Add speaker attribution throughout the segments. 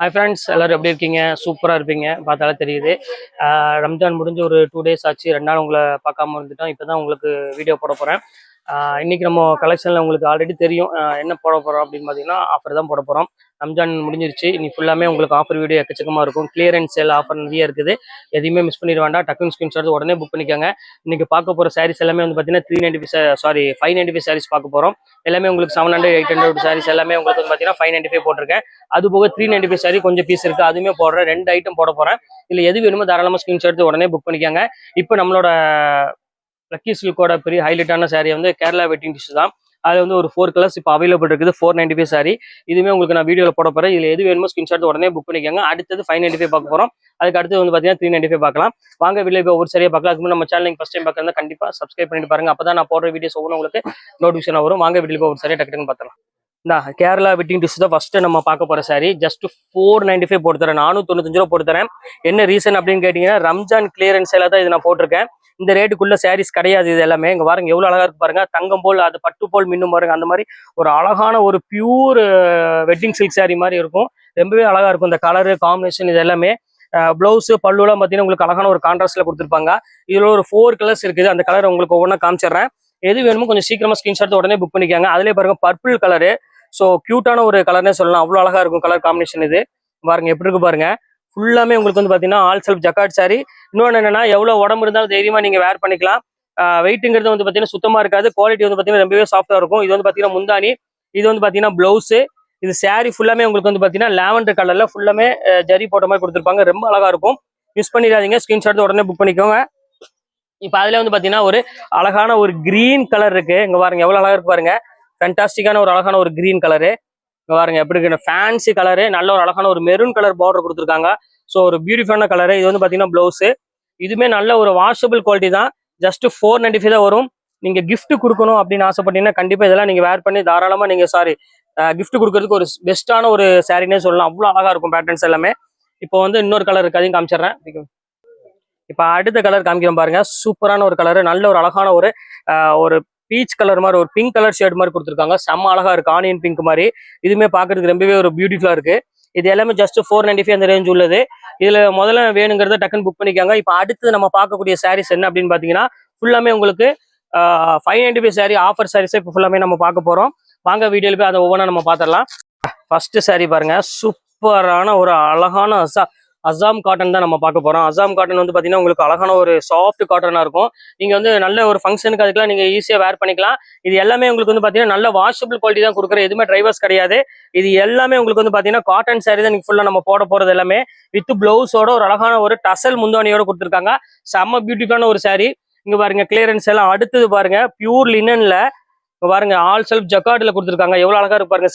Speaker 1: Hi friends எல்லாரும் எப்படி இருக்கீங்க? சூப்பராக இருப்பீங்க. பார்த்தாலே தெரியுது. ரம்ஜான் முடிஞ்சு ஒரு டூ டேஸ் ஆச்சு. ரெண்டு நாள் உங்களை பார்க்காம இருந்துட்டோம். இப்போ தான் உங்களுக்கு வீடியோ போட போகிறேன் இன்னைக்கு நம்ம கலெக்ஷனில் உங்களுக்கு ஆல்ரெடி தெரியும் என்ன போட போகிறோம் அப்படின்னு பார்த்தீங்கன்னா ஆஃபர் தான் போட போகிறோம் ரம்ஜான் முடிஞ்சிருச்சு. இன்னைக்கு ஃபுல்லாமே உங்களுக்கு ஆஃபர் வீடியோ எக்கச்சக்கமாக இருக்கும். கிளியரன்ஸ் சேல் ஆஃபர் நிறைய இருக்குது. எதையுமே மிஸ் பண்ணிட வேண்டாம். டக்குன்னு ஸ்கிரீன்ஷாட் உடனே புக் பண்ணிக்கோங்க. இன்னைக்கு பார்க்க போகிற சாரீஸ் எல்லாமே வந்து பார்த்தீங்கன்னா three ninety five sari five ninety five saris பார்க்க போகிறோம் எல்லாமே உங்களுக்கு seven hundred eight hundred saris எல்லாமே உங்களுக்கு வந்து பார்த்தீங்கன்னா ஃபைவ் நைன்டி ஃபைவ் போட்டிருக்கேன். அது போக த்ரீ நைன்டி ஃபைவ் சாரி கொஞ்சம் பீஸ் இருக்குது அதுவுமே போடுறேன். ரெண்டு ஐட்டம் போட போகிறேன் இல்லை எது வேணுமோ தாராளமாக ஸ்கிரீன்ஷாட் உடனே புக் பண்ணிக்கோங்க. இப்போ நம்மளோட லக்கி சில்கோட பெரிய ஹைலைட்டான சாரீ வந்து கேரளா வெட்டிங் டிஷ் தான். அது வந்து ஒரு ஃபோர் கலர்ஸ் இப்போ அவைலபிள் இருக்குது. ஃபோர் நைன்டி ஃபைவ் சாரி இதுவுமே உங்களுக்கு நான் வீடியோவில் போட போகிறேன் இதில் எது வேணுமோ ஸ்கிரீன்ஷாட் உடனே புக் பண்ணிக்கோங்க. அடுத்தது ஃபைவ் நைன்டி ஃபைவ் பார்க்க போகிறோம் அதுக்கு அடுத்து வந்து பார்த்தீங்கன்னா த்ரீ நைன்டி ஃபைவ் பார்க்கலாம். வாங்க வீடியோ இப்போ ஒரு சரியாக பார்க்கலாம். அதுக்கு முன்னாடி நம்ம சேனல் ஃபஸ்ட் டைம் பார்க்கறதா கண்டிப்பா சப்ஸ்கிரைப் பண்ணிட்டு பாருங்க. அப்போ நான் போடுற வீடியோஸ் ஒவ்வொன்றும் உங்களுக்கு நோட்டிஃபிகேஷன் வரும். வாங்க வீடியோ இப்போ ஒரு சரியா டக்கு டக்குன்னு பார்த்தலாம் இந்த கேரளா வெட்டிங் டிஷ் தான் ஃபஸ்ட்டு நம்ம பார்க்க போற sari just four ninety five போட்டு தரேன் தொண்ணூத்தஞ்சு ரூபா போட்டு தரேன் என்ன ரீசன் அப்படின்னு கேட்டிங்கன்னா ரம்ஜான் கிளியரன்ஸ் எல்லாம் தான் இது நான் போட்டிருக்கேன். இந்த ரேட்டுக்குள்ள சாரீஸ் கிடையாது இது எல்லாமே. இங்கே பாருங்க எவ்வளவு அழகா இருக்கு பாருங்க. தங்கம் போல் அது பட்டு போல் மின்னும் பாருங்க. அந்த மாதிரி ஒரு அழகான ஒரு பியூர் வெட்டிங் சில்க் சாரீ மாதிரி இருக்கும். ரொம்பவே அழகா இருக்கும். இந்த கலரு காம்பினேஷன் இது எல்லாமே. ப்ளவுஸு பல்லுலாம் பார்த்தீங்கன்னா உங்களுக்கு அழகான ஒரு கான்ட்ராஸ்டில் கொடுத்துருப்பாங்க. இதுல ஒரு ஃபோர் கலர்ஸ் இருக்குது. அந்த கலர் உங்களுக்கு ஒவ்வொன்றா காமிச்சிடுறேன். எது வேணுமோ கொஞ்சம் சீக்கிரமாக ஸ்கிரீன்ஷாட் உடனே புக் பண்ணிக்காங்க. அதிலே பாருங்க பர்பிள் கலரு ஸோ க்யூட்டான ஒரு கலர்னே சொல்லலாம். அவ்வளோ அழகா இருக்கும் கலர் காம்பினேஷன் இது. பாருங்க எப்படி இருக்கு பாருங்க. ஃபுல்லாமே உங்களுக்கு வந்து பார்த்தீங்கன்னா ஆல் செல்ஃப் ஜக்காட் சாரி இன்னொன்று என்னன்னா எவ்வளோ உடம்பு இருந்தாலும் தைரியமா நீங்க வேர் பண்ணிக்கலாம். வெயிட்டுங்கிறது வந்து பார்த்தீங்கன்னா சுத்தமா இருக்காது. குவாலிட்டி வந்து பார்த்தீங்கன்னா ரொம்பவே சாஃப்டா இருக்கும். இது வந்து பார்த்தீங்கன்னா முந்தானி இது வந்து பார்த்தீங்கன்னா ப்ளவுஸு இது saree ஃபுல்லாமே உங்களுக்கு வந்து பார்த்தீங்கன்னா லாவெண்டர் கலர்ல ஃபுல்லாமே ஜரி போட்ட மாதிரி கொடுத்துருப்பாங்க. ரொம்ப அழகா இருக்கும். மிஸ் பண்ணிடாதீங்க. ஸ்க்ரீன்ஷாட் உடனே புக் பண்ணிக்கோங்க. இப்போ அதுல வந்து பார்த்தீங்கன்னா ஒரு அழகான ஒரு கிரீன் கலர் இருக்கு. இங்கே பாருங்க எவ்வளோ அழகா இருக்கு பாருங்க. ஃபேண்டாஸ்டிக்கான ஒரு அழகான ஒரு கிரீன் கலரு பாருங்க எப்படி இருக்கு ஃபேன்சி கலரு நல்ல ஒரு அழகான ஒரு மெரூன் கலர் பார்டர் கொடுத்துருக்காங்க. ஸோ ஒரு பியூட்டிஃபுல்லான கலரு இது வந்து பார்த்தீங்கன்னா ப்ளவுஸு இதுவுமே நல்ல ஒரு வாஷபிள் குவாலிட்டி தான். ஜஸ்ட் ஃபோர் நைன்டி ஃபைவ் தான் வரும். நீங்க கிஃப்ட் கொடுக்கணும் அப்படின்னு ஆசைப்பட்டீங்கன்னா கண்டிப்பாக இதெல்லாம் நீங்க வேர் பண்ணி தாராளமா நீங்க சாரி கிஃப்ட் கொடுக்கறதுக்கு ஒரு பெஸ்ட்டான ஒரு சாரினே சொல்லலாம். அவ்வளோ அழகா இருக்கும் பேட்டர்ன்ஸ் எல்லாமே. இப்போ வந்து இன்னொரு கலர் இருக்குது அதையும் காமிச்சிடுறேன். இப்போ அடுத்த கலர் காமிக்கிறோம் பாருங்க. சூப்பரான ஒரு கலரு நல்ல ஒரு அழகான ஒரு ஒரு பீச் கலர் மாதிரி ஒரு பிங்க் கலர் ஷேட் மாதிரி கொடுத்துருக்காங்க. செம்ம அழகா இருக்கு. ஆனியன் பிங்க் மாதிரி. இதுவுமே பாக்குறதுக்கு ரொம்பவே ஒரு பியூட்டிஃபுல்லா இருக்கு. இது எல்லாமே ஜஸ்ட் ஃபோர் நைன்டி ஃபைவ் அந்த ரேஞ்ச் உள்ளது. இதுல முதல்ல வேணுங்கிறத டக்குன்னு புக் பண்ணிக்காங்க. இப்போ அடுத்து நம்ம பார்க்கக்கூடிய சாரீஸ் என்ன அப்படின்னு பாத்தீங்கன்னா ஃபுல்லாமே உங்களுக்கு five ninety five sari offer சாரீஸே இப்போ ஃபுல்லாமே நம்ம பார்க்க போறோம். வாங்க வீடியோவில் போய் அதை ஒவ்வொன்றா நம்ம பார்த்துடலாம். ஃபர்ஸ்ட் சாரி பாருங்க. சூப்பரான ஒரு அழகான அசாம் காட்டன் தான் நம்ம பார்க்க போறோம். அசாம் காட்டன் வந்து பாத்தீங்கன்னா உங்களுக்கு அழகான ஒரு சாஃப்ட் காட்டனா இருக்கும். நீங்க வந்து நல்ல ஒரு ஃபங்க்ஷனுக்கு அதுக்கெல்லாம் நீங்க ஈஸியா வேர் பண்ணிக்கலாம். இது எல்லாமே உங்களுக்கு வந்து பாத்தீங்கன்னா நல்ல வாஷபிள் குவாலிட்டி தான் கொடுக்குற எதுவுமே ட்ரைவர்ஸ் கிடையாது. இது எல்லாமே உங்களுக்கு வந்து பாத்தீங்கன்னா காட்டன் சாரி தான் நீங்க ஃபுல்லா நம்ம போட போறது எல்லாமே. வித் ப்ளவுஸோட ஒரு அழகான ஒரு டசல் முந்தானியோட கொடுத்துருக்காங்க. செம்ம பியூட்டிஃபுல்லான ஒரு சாரி இங்க பாருங்க கிளியரன்ஸ் எல்லாம் அடுத்தது பாருங்க பியூர் லினன்ல பாருங்க ஆல் செல்ஃப் ஜக்கார்டில் கொடுத்துருக்காங்க. எவ்வளோ அழகா இருக்கு பாருங்க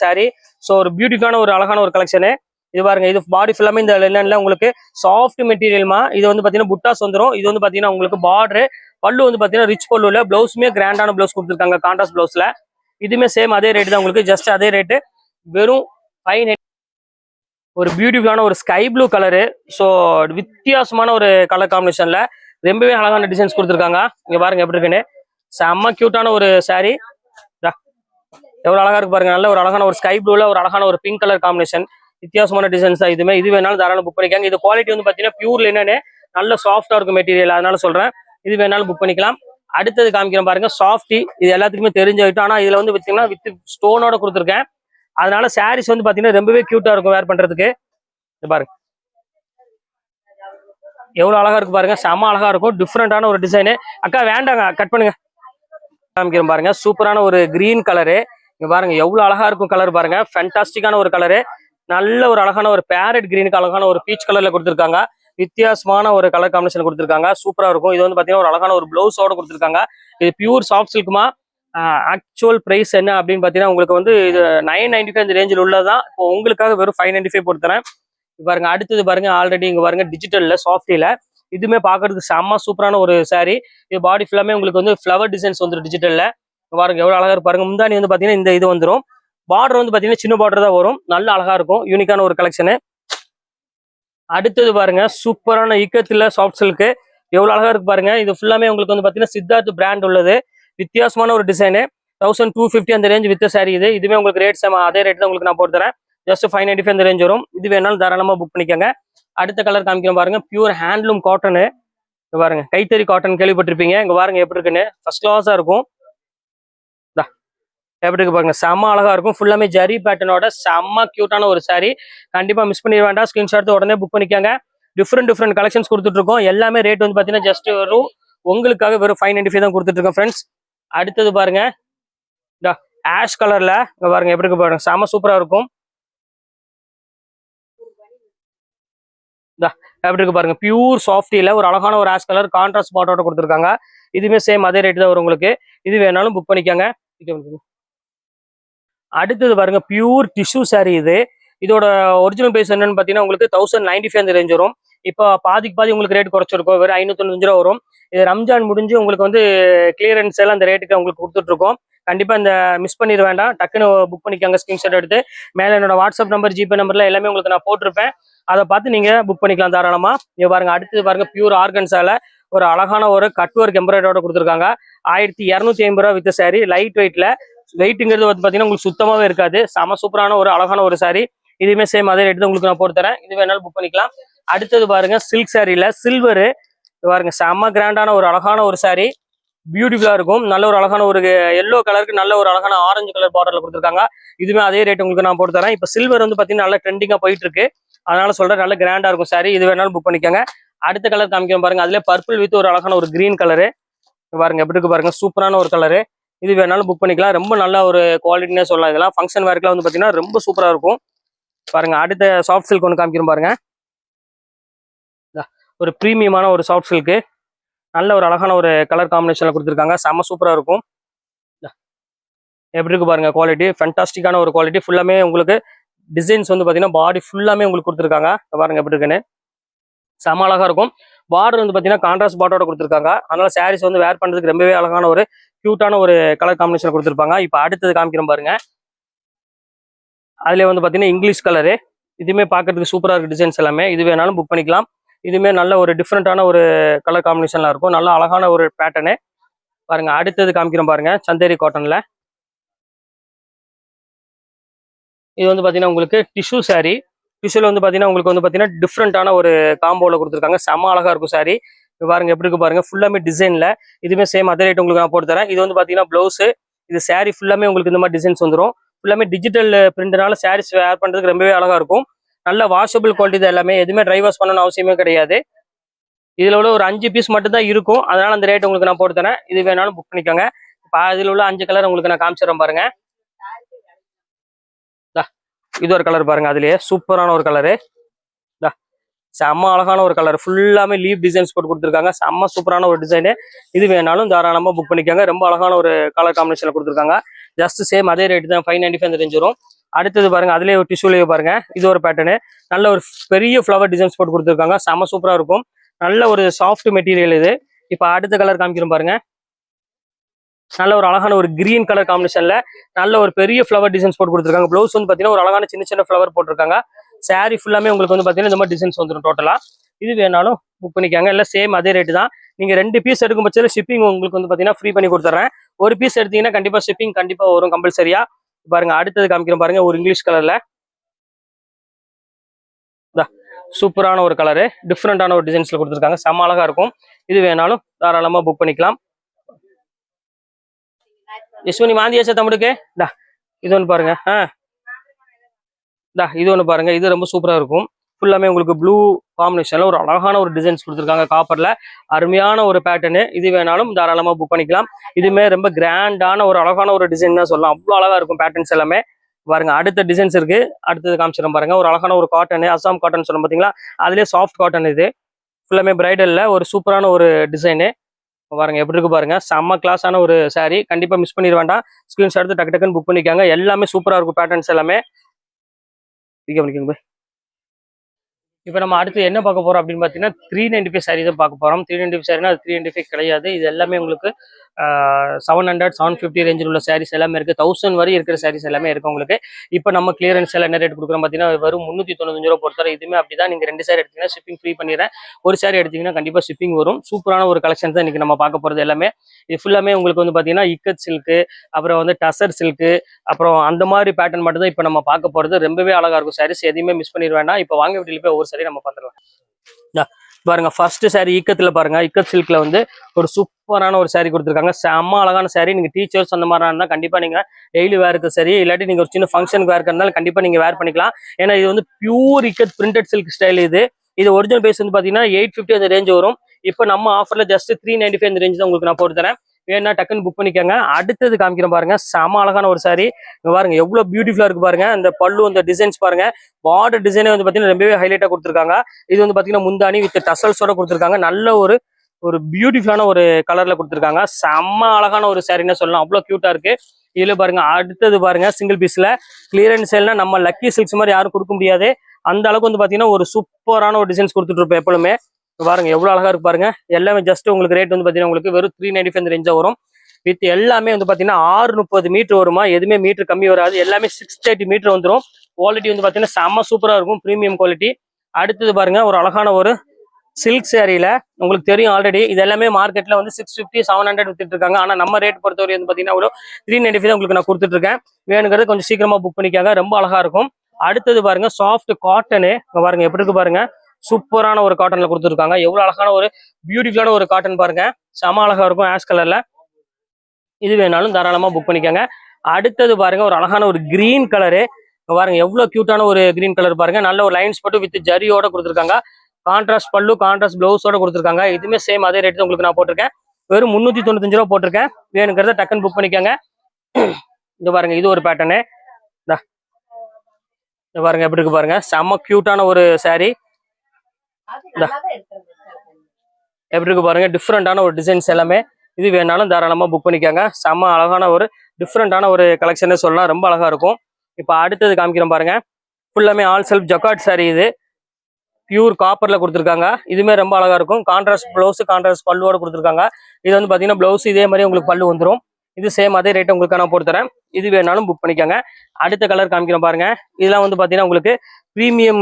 Speaker 1: ஸோ ஒரு பியூட்டிஃபுல்லான ஒரு அழகான ஒரு கலெக்ஷனு இது பாருங்க இது பாடி ஃபுல்லாமே இந்த லினன்ல உங்களுக்கு சாஃப்ட் மெட்டீரியல்மா இது வந்து பாத்தீங்கன்னா புட்டாஸ் வந்துடும் இது வந்து பாத்தீங்கன்னா உங்களுக்கு பார்டர் பல்லு வந்து பாத்தீங்கன்னா ரிச் பல்லுல பிளவுஸுமே கிராண்டான பிளவுஸ் கொடுத்துருக்காங்க கான்ட்ராஸ்ட் பிளவுஸ்ல இதுமே சேம் அதே ரேட் தான் உங்களுக்கு ஜஸ்ட் அதே ரேட்டு வெறும் ஃபைவ் ஒரு பியூட்டிஃபுல்லான ஒரு ஸ்கை ப்ளூ கலரு ஸோ வித்தியாசமான ஒரு கலர் காம்பினேஷன்ல ரொம்பவே அழகான டிசைன்ஸ் கொடுத்துருக்காங்க. இங்க பாருங்க எப்படி இருக்குன்னு. செம்ம கியூட்டான ஒரு சாரீ இதா, எவ்வளவு அழகா இருக்கு பாருங்க நல்ல ஒரு அழகான ஒரு ஸ்கை ப்ளூல ஒரு அழகான ஒரு பிங்க் கலர் காம்பினேஷன் வித்தியாசமான டிசைன்ஸ் தான் இதுமே இது வேணாலும் தாராளம் புக் பண்ணிக்காங்க இது குவாலிட்டி வந்து பாத்தீங்கன்னா பியூர்ல என்னன்னு நல்ல சாஃப்டா இருக்கும் மெட்டீரியல் அதனால சொல்றேன். இது வேணாலும் புக் பண்ணிக்கலாம். அடுத்தது காமிக்கிறேன் பாருங்க சாஃப்டி இது எல்லாத்துக்குமே தெரிஞ்ச ஐட்டம் ஆனா இதுல வந்து பாத்தீங்கன்னா வித் ஸ்டோனோட கொடுத்துருக்கேன். அதனால சாரீஸ் வந்து பாத்தீங்கன்னா ரொம்பவே கியூட்டா இருக்கும் வேர் பண்றதுக்கு. இது பாருங்க. எவ்வளவு அழகா இருக்கு பாருங்க. செம அழகா இருக்கும். டிஃப்ரெண்டான ஒரு டிசைனு அக்கா வேண்டாங்க. கட் பண்ணுங்க. காமிக்கிறேன் பாருங்க. சூப்பரான ஒரு கிரீன் கலரு இங்க பாருங்க எவ்வளவு அழகா இருக்கும் கலர் பாருங்க. ஃபேண்டாஸ்டிக்கான ஒரு கலரு நல்ல ஒரு அழகான ஒரு பேரட் கிரீனுக்கு அழகான ஒரு பீச் கலர்ல கொடுத்துருக்காங்க. வித்தியாசமான ஒரு கலர் காம்பினேஷன் கொடுத்துருக்காங்க. சூப்பரா இருக்கும். இது வந்து பாத்தீங்கன்னா ஒரு அழகான ஒரு பிளவுஸோட கொடுத்துருக்காங்க. இது பியூர் சாஃப்ட் சில்க்குமா ஆக்சுவல் பிரைஸ் என்ன அப்படின்னு பாத்தீங்கன்னா உங்களுக்கு வந்து இது நைன் நைன்டி ஃபைவ் இந்த ரேஞ்சில் உள்ளதான் இப்போ உங்களுக்காக வெறும் ஃபைவ் நைன்டி ஃபைவ் போட்டுறேன் பாருங்க அடுத்தது பாருங்க ஆல்ரெடி இங்க பாருங்க டிஜிட்டல்ல சாஃப்டில இதுமே பாக்குறதுக்கு செம்ம சூப்பரான ஒரு சாரி இது பாடி ஃபுல்லாமே உங்களுக்கு வந்து ஃப்ளவர் டிசைன்ஸ் வந்துடும் டிஜிட்டல்ல பாருங்க எவ்வளவு அழகா இருக்கு பாருங்க. முந்தானி வந்து பாத்தீங்கன்னா இந்த இது வந்துடும் பார்டர் வந்து பாத்தீங்கன்னா சின்ன பார்டர் தான் வரும். நல்ல அழகா இருக்கும். யூனிக்கான ஒரு கலெக்ஷனு அடுத்தது பாருங்க சூப்பரான இக்கத்துல சாஃப்ட் சில்க்கு எவ்வளோ அழகா இருக்கு பாருங்க. இது ஃபுல்லாமே உங்களுக்கு வந்து பாத்தீங்கன்னா சித்தார்த் பிராண்ட் உள்ளது. வித்தியாசமான ஒரு டிசைனு தௌசண்ட் டூ ஃபிஃப்டி அந்த ரேஞ்ச் வித்த சாரி இது. இதுவே உங்களுக்கு ரேட் சேம் அதே ரேட் தான் உங்களுக்கு நான் போட்டு தரேன். ஜஸ்ட் ஃபைவ் நைன்டி ஃபைவ் அந்த ரேஞ்ச் வரும். இது வேணாலும் தாராளமாக புக் பண்ணிக்கோங்க. அடுத்த கலர் காமிக்கிறோம் பாருங்க. பியூர் ஹேண்ட்லூம் காட்டனு பாருங்க. கைத்தறி காட்டன் கேள்விப்பட்டிருப்பீங்க. இங்க பாருங்க எப்படி இருக்குன்னு. ஃபர்ஸ்ட் கிளாஸாக இருக்கும். எப்படி இருக்கு பாருங்க. செம்ம அழகா இருக்கும். ஃபுல்லாமே ஜரி பேட்டர்னோட செம்ம கியூட்டான ஒரு சாரீ கண்டிப்பா மிஸ் பண்ணிட வேண்டாம். ஸ்கிரீன்ஷாட் உடனே புக் பண்ணிக்கோங்க. டிஃப்ரெண்ட் டிஃப்ரெண்ட் கலெக்ஷன்ஸ் கொடுத்துட்டு இருக்கோம். எல்லாமே ரேட் வந்து பாத்தீங்கன்னா ஜஸ்ட் வரும் உங்களுக்காக வெறும் ஃபைவ் நைன்டி ஃபைவ் தான் கொடுத்துட்டு இருக்கோம் ஃப்ரெண்ட்ஸ் அடுத்தது பாருங்க. இந்த ஆஷ் கலர்ல இங்க பாருங்க எப்படி இருக்கு பாருங்க. செம்ம சூப்பரா இருக்கும். எப்படி இருக்கு பாருங்க. பியூர் சாஃப்டில ஒரு அழகான ஒரு ஆஷ் கலர் கான்ட்ராஸ்ட் பாட்டோட கொடுத்துருக்காங்க. இதுவுமே சேம் அதே ரேட் தான் வரும் உங்களுக்கு. இது வேணாலும் புக் பண்ணிக்கோங்க. அடுத்தது பாருங்க பியூர் டிஷ்யூ சாரீ இது. இதோட ஒரிஜினல் பிரைஸ் என்னன்னு பார்த்தீங்கன்னா உங்களுக்கு தௌசண்ட் நைன்டி ஃபைவ் அந்த ரேஞ்ச் வரும். இப்போ பாதிக்கு பாதி உங்களுக்கு ரேட் குறைச்சிருக்கோம். வெறும் ஐநூத்தொண்ணூத்தஞ்சு ரூபா வரும். இது ரம்ஜான் முடிஞ்சு உங்களுக்கு வந்து கிளியரன்ஸ் எல்லாம் அந்த ரேட்டுக்கு உங்களுக்கு கொடுத்துட்ருக்கோம். இருக்கோம் கண்டிப்பா இந்த மிஸ் பண்ணிட வேண்டாம். டக்குன்னு புக் பண்ணிக்கோங்க ஸ்கிரீன்ஷாட் எடுத்து. மேல என்னோட வாட்ஸ்அப் நம்பர் ஜிபே நம்பர்ல எல்லாமே உங்களுக்கு நான் போட்டிருப்பேன். அதை பார்த்து நீங்க புக் பண்ணிக்கலாம் தாராளமா. இங்க பாருங்க அடுத்தது பாருங்க பியூர் ஆர்கன்ஸால ஒரு அழகான ஒரு கட் ஒர்க் எம்ப்ராய்டரோட கொடுத்துருக்காங்க. ஆயிரத்தி இரநூத்தி ஐம்பது ரூபா வித்த சாரி லைட் வெயிட்ல வெயிட்டுங்கிறது வந்து பாத்தீங்கன்னா உங்களுக்கு சுத்தமாவே இருக்காது. செம சூப்பரான ஒரு அழகான ஒரு சாரி இதுவுமே சேம் அதே ரேட்டு தான் உங்களுக்கு நான் போட்டு தரேன் இது வேணாலும் புக் பண்ணிக்கலாம். அடுத்தது பாருங்க சில்க் சாரியில சில்வரு பாருங்க செம கிராண்டான ஒரு அழகான ஒரு சாரி பியூட்டிஃபுல்லா இருக்கும். நல்ல ஒரு அழகான ஒரு எல்லோ கலருக்கு நல்ல ஒரு அழகான ஆரஞ்சு கலர் பார்டரில் கொடுத்துருக்காங்க. இதுவுமே அதே ரேட் உங்களுக்கு நான் போட்டு தரேன் இப்போ சில்வர் வந்து பாத்தீங்கன்னா நல்ல ட்ரெண்டிங்கா போயிட்டு இருக்கு. அதனால சொல்றேன் நல்ல கிராண்டா இருக்கும் சாரி இது வேணாலும் புக் பண்ணிக்கோங்க. அடுத்த கலர் காமிக்கிறோம் பாருங்க. அதுல பர்பிள் வித் ஒரு அழகான ஒரு கிரீன் கலரு பாருங்க எப்படி இருக்கு பாருங்க சூப்பரான ஒரு கலரு இது வேணாலும் புக் பண்ணிக்கலாம். ரொம்ப நல்ல ஒரு குவாலிட்டினே சொல்லலாம் இதெல்லாம். ஃபங்க்ஷன் வேர்க்குலாம் வந்து பாத்தீங்கன்னா ரொம்ப சூப்பராக இருக்கும். பாருங்க அடுத்த சாஃப்ட் சில்க் ஒன்று காமிக்கிறோம் பாருங்க. ஒரு ப்ரீமியமான ஒரு சாஃப்ட் சில்க்கு நல்ல ஒரு அழகான ஒரு கலர் காம்பினேஷனில் கொடுத்துருக்காங்க. செம்ம சூப்பராக இருக்கும். எப்படி இருக்கு பாருங்க குவாலிட்டி ஃபென்டாஸ்டிக்கான ஒரு குவாலிட்டி ஃபுல்லாமே உங்களுக்கு டிசைன்ஸ் வந்து பாத்தீங்கன்னா பாடி ஃபுல்லாமே உங்களுக்கு கொடுத்துருக்காங்க. பாருங்க எப்படி இருக்குன்னு. செம அழகா இருக்கும். பார்டர் வந்து பார்த்தீங்கன்னா கான்ட்ராஸ்ட் பார்டரோட கொடுத்துருக்காங்க. அதனால சாரீஸ் வந்து வேர் பண்ணுறதுக்கு ரொம்பவே அழகான ஒரு கியூட்டான ஒரு கலர் காம்பினேஷன் கொடுத்துருப்பாங்க. இப்போ அடுத்தது காமிக்கிறோம் பாருங்க. அதுல வந்து பாத்தீங்கன்னா இங்கிலீஷ் கலரு இதுவுமே பார்க்கறதுக்கு சூப்பரா இருக்கு டிசைன்ஸ் எல்லாமே. இது வேணாலும் புக் பண்ணிக்கலாம். இதுவுமே நல்ல ஒரு டிஃப்ரெண்டான ஒரு கலர் காம்பினேஷன்ல இருக்கும். நல்ல அழகான ஒரு பேட்டர்னு பாருங்க அடுத்தது காமிக்கிறோம் பாருங்க. சந்தேரி காட்டன்ல இது வந்து பாத்தீங்கன்னா உங்களுக்கு டிஷ்யூ saree. டிஷ்யூல வந்து பாத்தீங்கன்னா உங்களுக்கு வந்து பாத்தீங்கன்னா டிஃப்ரெண்டான ஒரு காம்போல கொடுத்துருக்காங்க. செம அழகா இருக்கும் saree. பாருங்க எப்படி இருக்கு பாருங்க. ஃபுல்லாமே டிசைன்ல இதுவுமே சேம் அதே ரேட் உங்களுக்கு நான் போட்டு தரேன். இது வந்து பாத்தீங்கன்னா பிளவுஸ் இது saree ஃபுல்லாமே உங்களுக்கு இந்த மாதிரி டிசைன்ஸ் வந்துடும் ஃபுல்லாமே டிஜிட்டல் பிரிண்ட்னால சாரீஸ் வேர் பண்றதுக்கு ரொம்பவே அழகா இருக்கும். நல்ல வாஷபிள் குவாலிட்டி தான் எல்லாமே. எதுவுமே ட்ரை வாஷ் பண்ணணும்னு அவசியமே கிடையாது. இதுல உள்ள ஒரு அஞ்சு பீஸ் மட்டும் தான் இருக்கும். அதனால அந்த ரேட் உங்களுக்கு நான் போட்டு தரேன். இது வேணாலும் புக் பண்ணிக்கோங்க. இப்போ அதில் உள்ள அஞ்சு கலர் உங்களுக்கு நான் காமிச்சிடறேன் பாருங்க. இது ஒரு கலர் பாருங்க. அதுலயே சூப்பரான ஒரு கலரு செம்ம அழகான ஒரு கலர் ஃபுல்லாமே லீவ் டிசைன்ஸ் போட்டு கொடுத்துருக்காங்க. செம்ம சூப்பரான ஒரு டிசைனு இது வேணாலும் தாராளமா புக் பண்ணிக்கோங்க. ரொம்ப அழகான ஒரு கலர் காம்பினேஷனில் கொடுத்துருக்காங்க. ஜஸ்ட் சேம் அதே ரேட் தான். ஃபைவ் நைன்டி ஃபைவ் ரேஞ்ச் வரும். அடுத்தது பாருங்க. அதுலயே ஒரு டிஷ்யூலேயே பாருங்க. இது ஒரு பேட்டர்னு நல்ல ஒரு பெரிய ஃப்ளவர் டிசைன்ஸ் போட்டு கொடுத்துருக்காங்க. செம்ம சூப்பரா இருக்கும். நல்ல ஒரு சாஃப்ட் மெட்டீரியல் இது. இப்போ அடுத்த கலர் காமிக்கிறோம் பாருங்க. நல்ல ஒரு அழகான ஒரு கிரீன் கலர் காம்பினேஷன்ல நல்ல ஒரு பெரிய ஃப்ளவர் டிசைன்ஸ் போட்டு கொடுத்துருக்காங்க. ப்ளவுஸ் வந்து பாத்தீங்கன்னா ஒரு அழகான சின்ன சின்ன ஃப்ளவர் போட்டிருக்காங்க. சாரி ஃபுல்லாமே உங்களுக்கு வந்து பார்த்தீங்கன்னா இந்த மாதிரி டிசைன்ஸ் வந்துடும் டோட்டலாக இது வேணாலும் புக் பண்ணிக்காங்க. எல்லாம் சேம் அதே ரேட்டு தான். நீங்கள் ரெண்டு பீஸ் எடுக்கும் பட்சத்தில் ஷிப்பிங் உங்களுக்கு வந்து பார்த்தீங்கன்னா ஃப்ரீ பண்ணி கொடுத்துறேன். ஒரு பீஸ் எடுத்தீங்கன்னா கண்டிப்பாக ஷிப்பிங் கண்டிப்பாக வரும் கம்பல்சரியாக பாருங்க அடுத்தது காமிக்கிறோம் பாருங்க ஒரு இங்கிலீஷ் கலரில் சூப்பரான ஒரு கலரு டிஃப்ரெண்டான ஒரு டிசைன்ஸில் கொடுத்துருக்காங்க. செம்ம அழகா இருக்கும். இது வேணாலும் தாராளமாக புக் பண்ணிக்கலாம். யஸ்வினி மாந்தியாச்சா தமிழுக்கு டா இது ஒன்று பாருங்க. ஆ. இந்த இது ஒன்று பாருங்க. இது ரொம்ப சூப்பராக இருக்கும். ஃபுல்லாமே உங்களுக்கு ப்ளூ காம்பினேஷனில் ஒரு அழகான ஒரு டிசைன்ஸ் கொடுத்துருக்காங்க காப்பரில் அருமையான ஒரு பேட்டர்னு இது வேணாலும் தாராளமாக புக் பண்ணிக்கலாம். இதுவுமே ரொம்ப கிராண்டான ஒரு அழகான ஒரு டிசைன் தான் சொல்லலாம். அவ்வளோ அழகாக இருக்கும் பேட்டர்ன்ஸ் எல்லாமே. பாருங்க அடுத்த டிசைன்ஸ் இருக்கு. அடுத்தது காமிச்சிடும் பாருங்க. ஒரு அழகான ஒரு காட்டன் அசாம் காட்டன் சொன்னோம் பார்த்தீங்களா அதுலேயே சாஃப்ட் காட்டன் இது. ஃபுல்லாமே பிரைடலில் ஒரு சூப்பரான ஒரு டிசைனு பாருங்க எப்படி இருக்கு பாருங்க. செம்ம கிளாஸான ஒரு சாரீ கண்டிப்பாக மிஸ் பண்ணிட வேண்டாம். எடுத்து டக்கு டக்குன்னு புக் பண்ணிக்காங்க. எல்லாமே சூப்பராக இருக்கும் பேட்டர்ன்ஸ் எல்லாமே. பிக் போய். இப்போ நம்ம அடுத்து என்ன பார்க்க போறோம் அப்படின்னு பார்த்தீங்கன்னா த்ரீ நைன்டி ஃபைவ் சாரி தான் பார்க்க போகிறோம் த்ரீ நைன்டி ஃபைவ் சாரினா அது த்ரீ நைன்டி ஃபைவ் கிடையாது. இது எல்லாமே உங்களுக்கு செவன் ஹண்ட்ரட் செவன் ஃபிஃப்டி ரேஞ்சில் உள்ள சாரீஸ் எல்லாமே இருக்குது தௌசண்ட் வரை இருக்கிற சாரீஸ் எல்லாமே இருக்குது உங்களுக்கு. இப்போ நம்ம கிளியரன்ஸ் எல்லாம் என்ன ரேட் கொடுக்குறோம் பார்த்தீங்கன்னா வரும் முந்நூற்றி தொண்ணூத்தஞ்சு ரூபா பொறுத்தவரை இதுவுமே அப்படி தான் நீங்கள் ரெண்டு சாரி எடுத்தீங்கன்னா ஷிப்பிங் ஃப்ரீ பண்ணிடுறேன். ஒரு சாரி எடுத்தீங்கன்னா கண்டிப்பாக ஷிப்பிங் வரும். சூப்பரான ஒரு கலெக்ஷன் தான் இன்றைக்கி நம்ம பார்க்க போகிறது எல்லாமே. இது ஃபுல்லாமே உங்களுக்கு வந்து பார்த்தீங்கன்னா இக்கத் சில்க்கு அப்புறம் வந்து டசர் சில்க்கு அப்புறம் அந்த மாதிரி பேட்டர்ன் மட்டும் தான் இப்போ நம்ம பார்க்க போகிறது ரொம்பவே அழகாக இருக்கும் சாரீஸ் எதையுமே மிஸ் பண்ணிடுவேன்னா இப்போ வாங்க வீட்டில் போய் ஒரு சாரி நம்ம பார்த்துக்கலாம் பாருங்க ஃபர்ஸ்ட் saree இக்கத்துல பாருங்க இக்கத் சில்க்ல வந்து ஒரு சூப்பரான ஒரு சாரீ கொடுத்துருக்காங்க. செம்ம அழகான saree. நீங்க டீச்சர்ஸ் அந்த மாதிரி இருந்தால் கண்டிப்பா நீங்க டெய்லி வேருக்கு சரி இல்லாட்டி நீங்க ஒரு சின்ன ஃபங்க்ஷனுக்கு வேர் இருந்தாலும் கண்டிப்பா நீங்க வேர் பண்ணிக்கலாம். ஏன்னா இது வந்து pure ikat printed silk style இது. இது ஒரிஜினல் பேஸ் வந்து பாத்தீங்கன்னா எயிட் ஃபிஃப்டி அந்த ரேஞ்ச் வரும். இப்போ நம்ம ஆஃபர்ல ஜஸ்ட் த்ரீ நைன்டி ஃபைவ் அந்த ரேஞ்ச் தான் உங்களுக்கு நான் போட்டு தரேன் வேணும்னா டக்குன்னு புக் பண்ணிக்கோங்க. அடுத்தது காமிக்கிறேன் பாருங்க. செம அழகான ஒரு சாரி இங்க பாருங்க எவ்வளவு பியூட்டிஃபுல்லா இருக்கு பாருங்க. அந்த பல்லு அந்த டிசைன்ஸ் பாருங்க. பார்டர் டிசைனே வந்து பாத்தீங்கன்னா ரொம்பவே ஹைலைட்டா கொடுத்துருக்காங்க. இது வந்து பாத்தீங்கன்னா முந்தானி வித் டசல்ஸோட கொடுத்துருக்காங்க. நல்ல ஒரு ஒரு பியூட்டிஃபுல்லான ஒரு கலர்ல கொடுத்துருக்காங்க. செம்ம அழகான ஒரு சாரின்னு சொல்லலாம். அவ்வளோ கியூட்டா இருக்கு. இதுல பாருங்க அடுத்தது பாருங்க சிங்கிள் பீஸ்ல கிளியரன்ஸ் சேல்னா நம்ம லக்கி சில்க்ஸ் மாதிரி யாரும் கொடுக்க முடியாது. அந்த அளவுக்கு வந்து பாத்தீங்கன்னா ஒரு சூப்பரான ஒரு டிசைன்ஸ் கொடுத்துட்டு இருப்போம் எப்பவுமே பாருங்க எவ்வளவு அழகா இருக்கு பாருங்க. எல்லாமே ஜஸ்ட் உங்களுக்கு ரேட் வந்து பாத்தீங்கன்னா உங்களுக்கு வெறும் த்ரீ நைன்டி ஃபைவ் வரும். வித் எல்லாமே வந்து பாத்தீங்கன்னா ஆறு முப்பது மீட்டர் வருமா எதுவுமே மீட்டர் கம்மி வராது. எல்லாமே சிக்ஸ் தேர்ட்டி மீட்டர் வந்துடும் குவாலிட்டி வந்து பாத்தீங்கன்னா செம்ம சூப்பரா இருக்கும் ப்ரீமியம் குவாலிட்டி அடுத்தது பாருங்க ஒரு அழகான ஒரு சில்க் சேரீல உங்களுக்கு தெரியும் ஆல்ரெடி இது எல்லாமே மார்க்கெட்ல வந்து சிக்ஸ் ஃபிஃப்டி செவன் ஹண்ட்ரட் வித்துட்டு இருக்காங்க. ஆனா நம்ம ரேட் பொறுத்தவரை வந்து பாத்தீங்கன்னா ஒரு த்ரீ நைன்டி ஃபைவ் உங்களுக்கு நான் கொடுத்துட்டு இருக்கேன் வேணுங்கிறது கொஞ்சம் சீக்கிரமா புக் பண்ணிக்காங்க ரொம்ப அழகா இருக்கும். அடுத்தது பாருங்க சாஃப்ட் காட்டனு பாருங்க எப்படி இருக்கு பாருங்க. சூப்பரான ஒரு காட்டன்ல கொடுத்துருக்காங்க. எவ்வளவு அழகான ஒரு பியூட்டிஃபுல்லான ஒரு காட்டன் பாருங்க. செம அழகா இருக்கும் ஆஷ் கலர்ல இது வேணாலும் தாராளமா புக் பண்ணிக்கோங்க. அடுத்தது பாருங்க ஒரு அழகான ஒரு கிரீன் கலரு பாருங்க எவ்வளவு கியூட்டான ஒரு கிரீன் கலர் பாருங்க. நல்ல ஒரு லைன்ஸ் போட்டு வித் ஜரியோட கொடுத்துருக்காங்க. கான்ட்ராஸ்ட் பல்லு கான்ட்ராஸ்ட் பிளவுஸோட கொடுத்துருக்காங்க. இதுவுமே சேம் அதே ரேட் உங்களுக்கு நான் போட்டிருக்கேன். வெறும் முந்நூற்றி தொண்ணூத்தஞ்சு ரூபா போட்டிருக்கேன். வேணுங்கிறத டக்குன்னு புக் பண்ணிக்கோங்க. இது பாருங்க இது ஒரு பேட்டர்னு இந்த. பாருங்க எப்படி இருக்கு பாருங்க. செம்ம கியூட்டான ஒரு சாரீ எப்படி இருக்கு பாருங்க டிஃப்ரெண்டான ஒரு டிசைன்ஸ் எல்லாமே. இது வேணாலும் தாராளமா புக் பண்ணிக்கோங்க. செம்ம அழகான ஒரு டிஃப்ரெண்டான ஒரு கலெக்ஷனே சொல்லலாம் ரொம்ப அழகா இருக்கும். இப்போ அடுத்தது காமிக்கிறேன் பாருங்க. ஃபுல்லாமே ஆல் செல்ஃப் ஜக்காட் saree இது. பியூர் காப்பர்ல கொடுத்துருக்காங்க. இதுமே ரொம்ப அழகா இருக்கும். கான்ட்ராஸ்ட் பிளவுஸ் கான்ட்ராஸ்ட் பல்லுவோட கொடுத்துருக்காங்க. இது வந்து பாத்தீங்கன்னா பிளவுஸ் இதே மாதிரி உங்களுக்கு பல்லு வந்துடும் இது சேம் அதே ரேட் உங்களுக்கு நான் போட்டு தரேன். இது வேணாலும் புக் பண்ணிக்கோங்க. அடுத்த கலர் காமிக்கிறோம் பாருங்க. இதெல்லாம் வந்து பாத்தீங்கன்னா உங்களுக்கு ப்ரீமியம்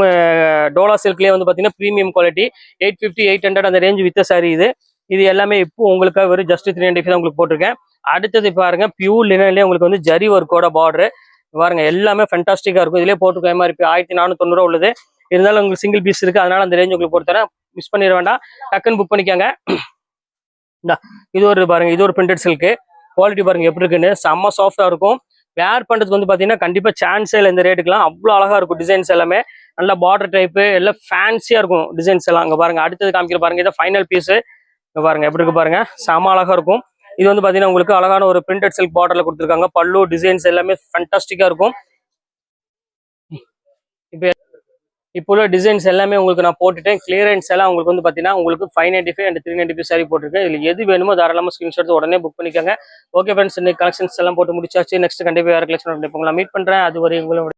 Speaker 1: டோலா சில்க்லேயே வந்து பார்த்தீங்கன்னா premium quality eight fifty eight hundred அந்த ரேஞ்ச் வித்த சாரி இது. இது எல்லாமே இப்போ உங்களுக்காக வெறும் ஜஸ்ட் த்ரீ ஹண்ட்ரட் தான் உங்களுக்கு போட்டிருக்கேன். அடுத்தது பாருங்க பியூர் லினன்லேயே உங்களுக்கு வந்து ஜரி ஒர்க்கோட பார்டரு பாருங்க எல்லாமே ஃபென்டாஸ்டிக்கா இருக்கும். இதிலே போட்டிருக்க மாதிரி இருக்கு. ஆயிரத்தி நானூத்தி உள்ளது. இருந்தாலும் உங்களுக்கு சிங்கிள் பீஸ் இருக்கு. அதனால அந்த ரேஞ்ச் உங்களுக்கு போட்டு தரேன். மிஸ் பண்ணிட வேண்டாம். டக்குன்னு புக் பண்ணிக்கோங்க. இது ஒரு பாருங்க இது ஒரு பிரிண்டட் சில்க்கு குவாலிட்டி பாருங்க எப்படி இருக்குன்னு. செம்ம சாஃப்டா இருக்கும். வேர் பண்றதுக்கு வந்து பாத்தீங்கன்னா கண்டிப்பா சான்ஸே இல்லை இந்த ரேட்டுக்குலாம் அவ்வளோ அழகா இருக்கும் டிசைன்ஸ் எல்லாமே. நல்ல பார்டர் டைப்பு எல்லாம் ஃபேன்சியா இருக்கும் டிசைன்ஸ் எல்லாம். அங்க பாருங்க அடுத்தது காமிக்கிற பாருங்க இதை ஃபைனல் பீஸ் பாருங்க எப்படி இருக்கு பாருங்க. செம்ம அழகா இருக்கும். இது வந்து பாத்தீங்கன்னா உங்களுக்கு அழகான ஒரு பிரிண்டட் சில்க் பார்டர்ல கொடுத்துருக்காங்க. பல்லு டிசைன்ஸ் எல்லாமே ஃபேன்டாஸ்டிக்கா இருக்கும். இப்போ இப்போ உள்ள டிசைன்ஸ் எல்லாமே உங்களுக்கு நான் போட்டுட்டேன். கிளியரன்ஸ் எல்லாம் உங்களுக்கு வந்து பார்த்தீங்கன்னா உங்களுக்கு five ninety five and three ninety five sari போட்டிருக்கேன் இதில் எது வேணுமோ தாராளமாக ஸ்க்ரீன்ஷாட் உடனே புக் பண்ணிக்கோங்க. ஓகே ஃப்ரெண்ட்ஸ் இன்னைக்கு கலெக்ஷன்ஸ் எல்லாம் போட்டு முடிச்சாச்சு. நெக்ஸ்ட் கண்டிப்பாக வேறு கலெக்ஷன் உங்களை மீட் பண்ணுறேன் அது வரை உங்களோட